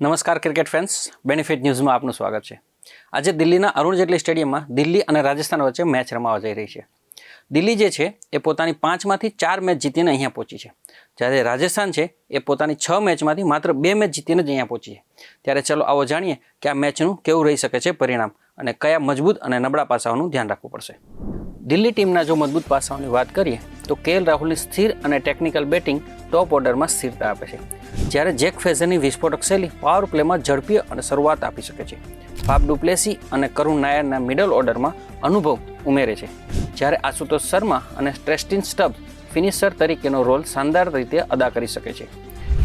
નમસ્કાર cricket fans. Benefit ન્યૂઝમાં આપનું સ્વાગત છે. આજે દિલ્હીના અરુણ જેટલી સ્ટેડિયમમાં દિલ્હી અને રાજસ્થાન વચ્ચે મેચ રમાવા જઈ રહી છે. દિલ્હી જે છે, એ પોતાની પાંચમાંથી ચાર મેચ જીતીને અહીંયા પહોંચી છે. જ્યારે રાજસ્થાન છે, એ પોતાની છ મેચમાંથી માત્ર બે મેચ જીતીને જ અહીંયા પહોંચી છે. ત્યારે ચલો આવો જાણીએ કે આ મેચનું કેવું રહી શકે છે પરિણામ અને કયા મજબૂત અને નબળા પાસાઓનું ધ્યાન રાખવું પડશે. દિલ્હી ટીમના જો મજબૂત પાસાઓની વાત કરીએ તો કેએલ રાહુલની સ્થિર અને ટેકનિકલ બેટિંગ ટોપ ઓર્ડરમાં સ્થિરતા આપે છે. જ્યારે જેક ફેઝરની વિસ્ફોટક શૈલી પાવર પ્લેમાં ઝડપી અને શરૂઆત આપી શકે છે. ફાફ ડુપ્લેસી અને કરુણ નાયરના મિડલ ઓર્ડરમાં અનુભવ ઉમેરે છે. જ્યારે આશુતોષ શર્મા અને સ્ટ્રેસ્ટિન સ્ટબ ફિનિશર તરીકેનો રોલ શાનદાર રીતે અદા કરી શકે છે.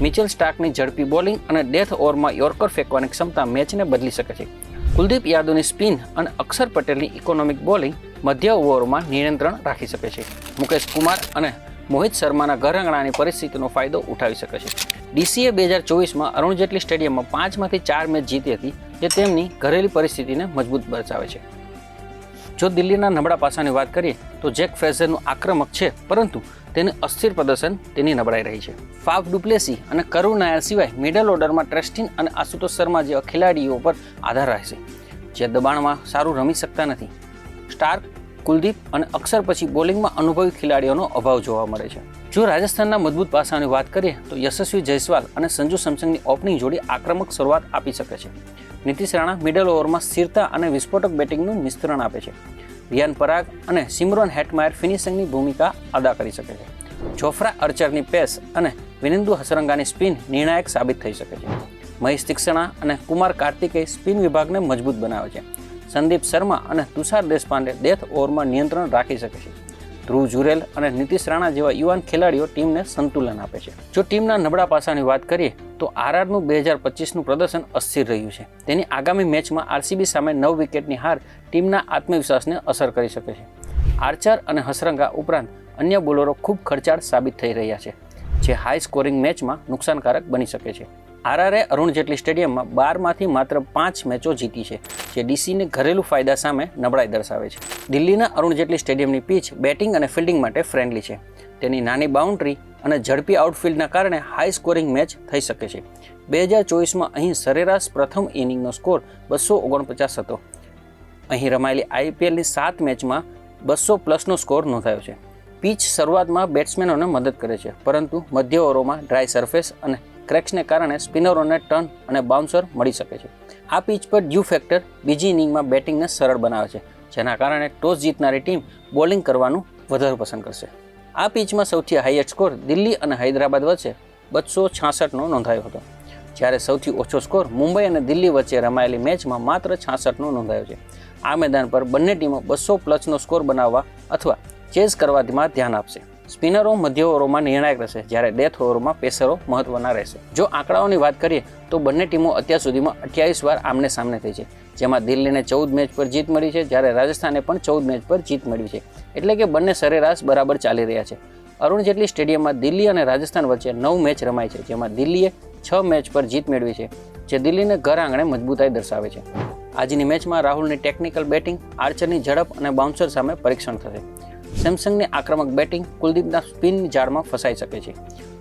મિચેલ સ્ટાર્કની ઝડપી બોલિંગ અને ડેથ ઓવરમાં યોર્કર ફેંકવાની ક્ષમતા મેચને બદલી શકે છે. કુલદીપ યાદવની સ્પિન અને અક્ષર પટેલની ઇકોનોમિક બોલિંગ મધ્ય ઓવરમાં નિયંત્રણ રાખી શકે છે. મુકેશ કુમાર અને મોહિત શર્માના ઘર આંગણાની પરિસ્થિતિનો ફાયદો ઉઠાવી શકે છે. ડીસીએ બે હજાર ચોવીસમાં અરુણ જેટલી સ્ટેડિયમમાં પાંચમાંથી ચાર મેચ જીતી હતી, જે તેમની ઘરેલી પરિસ્થિતિને મજબૂત બચાવે છે. જો દિલ્હીના નબળા પાસાની વાત કરીએ, તો જેક ફ્રેઝરનું આક્રમક છે, પરંતુ તેનું અસ્થિર પ્રદર્શન તેની નબળાઈ રહી છે. ફાફ ડુપ્લેસી અને કરુણ નાયર સિવાય મિડલ ઓર્ડરમાં ટ્રેસ્ટિન અને આશુતોષ શર્મા જેવા ખેલાડીઓ પર આધાર રહેશે જે દબાણમાં સારું રમી શકતા નથી સ્ટાર્ક, કુલદીપ અને અક્ષર પછી બોલિંગમાં અનુભવી ખેલાડીઓનો અભાવ જોવા મળે છે. જો રાજસ્થાનના મજબૂત પાસાની વાત કરીએ, તો યશસ્વી જયસ્વાલ અને સંજુ સેમસંગની ઓપનિંગ જોડી આક્રમક શરૂઆત આપી શકે છે. નીતિશ રાણા મિડલ ઓવરમાં સ્થિરતા અને વિસ્ફોટક બેટિંગનું મિશ્રણ આપે છે. રિયાન પરાગ અને સિમરોન હેટમાયર ફિનિશિંગની ભૂમિકા અદા કરી શકે છે. જોફ્રા અર્ચરની પેસ અને વિનિંદુ હસરંગાની સ્પિન નિર્ણાયક સાબિત થઈ શકે છે. મહેશ તીક્ષણા અને કુમાર કાર્તિકેય સ્પિન વિભાગને મજબૂત બનાવે છે. સંદીપ શર્મા અને તુષાર દેશપાંડે ડેથ ઓવરમાં નિયંત્રણ રાખી શકે છે. ધ્રુવ જુરેલ અને નીતિશ રાણા જેવા યુવાન ખેલાડીઓ ટીમને સંતુલન આપે છે. જો ટીમના નબળા પાસાની વાત કરીએ, તો આરઆરનું બે હજાર પચીસનું પ્રદર્શન અસ્થિર રહ્યું છે. તેની આગામી મેચમાં આરસીબી સામે નવ વિકેટની હાર ટીમના આત્મવિશ્વાસને અસર કરી શકે છે. આર્ચર અને હસરંગા ઉપરાંત અન્ય બોલરો ખૂબ ખર્ચાળ સાબિત થઈ રહ્યા છે, જે હાઈ સ્કોરિંગ મેચમાં નુકસાનકારક બની શકે છે. આરઆરએ અરુણ જેટલી સ્ટેડિયમમાં બારમાંથી માત્ર પાંચ મેચો જીતી છે, જે ડીસીને ઘરેલું ફાયદા સામે નબળાઈ દર્શાવે છે. દિલ્હીના અરુણ જેટલી સ્ટેડિયમની પીચ બેટિંગ અને ફિલ્ડિંગ માટે ફ્રેન્ડલી છે. તેની નાની બાઉન્ડ્રી અને ઝડપી આઉટફિલ્ડના કારણે હાઈ સ્કોરિંગ મેચ થઈ શકે છે. બે હજાર ચોવીસમાં અહીં સરેરાશ પ્રથમ ઇનિંગનો સ્કોર બસો ઓગણપચાસ હતો. અહીં રમાયેલી આઈપીએલની સાત મેચમાં બસો પ્લસનો સ્કોર નોંધાયો છે. પીચ શરૂઆતમાં બેટ્સમેનોને મદદ કરે છે, પરંતુ મધ્ય ઓવરોમાં ડ્રાય સરફેસ અને ક્રેક્સને કારણે સ્પિનરોને ટર્ન અને બાઉન્સર મળી શકે છે. આ પીચ પર ડ્યુ ફેક્ટર બીજી ઇનિંગમાં બેટિંગને સરળ બનાવે છે, જેના કારણે ટોસ જીતનારી ટીમ બોલિંગ કરવાનું વધારે પસંદ કરશે. આ પીચમાં સૌથી હાઈએસ્ટ સ્કોર દિલ્હી અને હૈદરાબાદ વચ્ચે બસો છાસઠનો નોંધાયો હતો. જ્યારે સૌથી ઓછો સ્કોર મુંબઈ અને દિલ્હી વચ્ચે રમાયેલી મેચમાં માત્ર છાસઠનો નોંધાયો છે. આ મેદાન પર બંને ટીમો બસો પ્લસનો સ્કોર બનાવવા અથવા ચેઝ કરવામાં ધ્યાન આપશે. સ્પિનરો મધ્ય ઓવરોમાં નિર્ણાયક રહેશે, જ્યારે ડેથ ઓવરોમાં પેસરો મહત્વના રહેશે. જો આંકડાઓની વાત કરીએ, તો બંને ટીમો અત્યાર સુધીમાં અઠ્યાવીસ વાર આમને સામને થઈ છે, જેમાં દિલ્હીને ચૌદ મેચ પર જીત મળી છે, જ્યારે રાજસ્થાને પણ ચૌદ મેચ પર જીત મળી છે. એટલે કે બંને સરેરાશ બરાબર ચાલી રહ્યા છે. અરુણ જેટલી સ્ટેડિયમમાં દિલ્હી અને રાજસ્થાન વચ્ચે નવ મેચ રમાય છે, જેમાં દિલ્હીએ છ મેચ પર જીત મેળવી છે, જે દિલ્હીને ઘર આંગણે મજબૂતાઈ દર્શાવે છે. આજની મેચમાં રાહુલની ટેકનિકલ બેટિંગ આર્ચરની ઝડપ અને બાઉન્સર સામે પરીક્ષણ થશે. સેમસંગની આક્રમક બેટિંગ કુલદીપના સ્પિનની જાળમાં ફસાઈ શકે છે.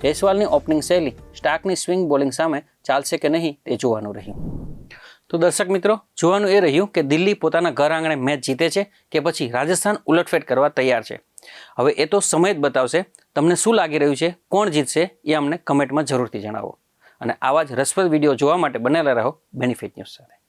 જયસ્વાલની ઓપનિંગ શૈલી, સ્ટાર્કની સ્વિંગ બોલિંગ સામે ચાલશે કે નહીં તે જોવાનું રહ્યું. તો દર્શક મિત્રો, જોવાનું એ રહ્યું કે દિલ્હી પોતાના ઘર આંગણે મેચ જીતે છે કે પછી રાજસ્થાન ઉલટફેટ કરવા તૈયાર છે. હવે એ તો સમય જ બતાવશે, તમને શું લાગી રહ્યું છે, કોણ જીતશે એ અમને કમેન્ટમાં જરૂરથી જણાવો. અને આવા જ રસપ્રદ વીડિયો જોવા માટે બનેલા રહો બેનિફિટ ન્યૂઝ સાથે.